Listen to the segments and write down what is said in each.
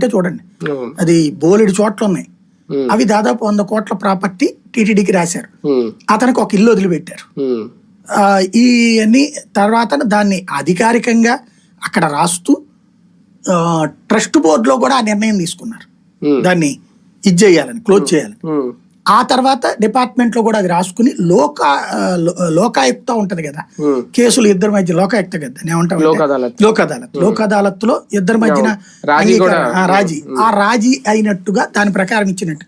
అంటే చూడండి. అది బోలెడు చోట్ల ఉన్నాయి. అవి దాదాపు వంద కోట్ల ప్రాపర్టీ టీటీడీకి రాశారు. అతనికి ఒక ఇల్లు వదిలిపెట్టారు ఈ అన్ని తర్వాత దాన్ని అధికారికంగా అక్కడ రాస్తూ ట్రస్ట్ బోర్డులో కూడా ఆ నిర్ణయం తీసుకున్నారు. దాన్ని ఇది చేయాలని క్లోజ్ చేయాలని. ఆ తర్వాత డిపార్ట్మెంట్లో కూడా అది రాసుకుని లోక లోకాయుక్త ఉంటది కదా. కేసులు ఇద్దరి మధ్య లోకాయుక్త కదా ఏమంటాం లోక్ అదాలత్. లోక్ అదాలత్లో ఇద్దరి మధ్యన రాజీ ఆ, రాజీ. అయినట్టుగా దాని ప్రకారం ఇచ్చినట్టు.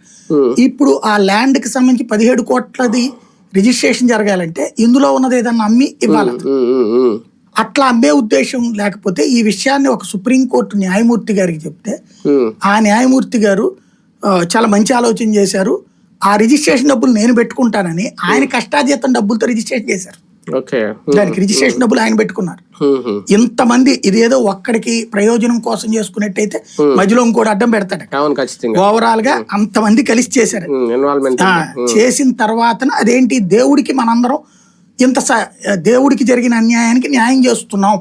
ఇప్పుడు ఆ ల్యాండ్కి సంబంధించి పదిహేడు కోట్లది రిజిస్ట్రేషన్ జరగాలంటే ఇందులో ఉన్నది ఏదన్నా అమ్మి ఇవ్వాలి. అట్లా అమ్మే ఉద్దేశం లేకపోతే ఈ విషయాన్ని ఒక సుప్రీంకోర్టు న్యాయమూర్తి గారికి చెప్తే. ఆ న్యాయమూర్తి గారు చాలా మంచి ఆలోచన చేశారు. ఆ రిజిస్ట్రేషన్ డబ్బులు నేను పెట్టుకుంటానని ఆయన కష్టాజీతం డబ్బులతో రిజిస్ట్రేషన్ చేశారు. దానికి రిజిస్ట్రేషన్ డబ్బులు ఆయన పెట్టుకున్నారు. ఇంతమంది ఇదేదో ఒక్కడికి ప్రయోజనం కోసం చేసుకున్నట్టయితే మధ్యలో ఇంకోటి అడ్డం పెడతాడు. ఓవరాల్గా అంతమంది కలిసి చేశారు. చేసిన తర్వాత అదేంటి? దేవుడికి మనందరం ఇంత దేవుడికి జరిగిన అన్యాయానికి న్యాయం చేస్తున్నాం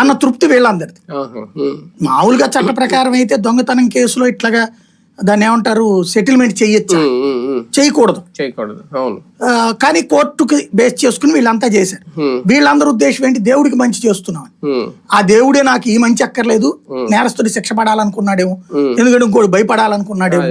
అన్న తృప్తి వీళ్ళందరిది. మామూలుగా చట్ట ప్రకారం అయితే దొంగతనం కేసులో ఇట్లాగా దాన్ని ఏమంటారు? సెటిల్మెంట్ చేయొచ్చు? చేయకూడదు. చేయకూడదు. అవును. కానీ కోర్టుకి బేస్ చేసుకుని వీళ్ళంతా చేశారు. వీళ్ళందరూ ఉద్దేశం ఏంటి? దేవుడికి మంచి చేస్తున్నాం. ఆ దేవుడే నాకు ఈ మంచి అక్కర్లేదు. నేరస్తుడి శిక్ష పడాలనుకున్నాడేమో. ఎందుకంటే ఇంకోటి భయపడాలనుకున్నాడేమో.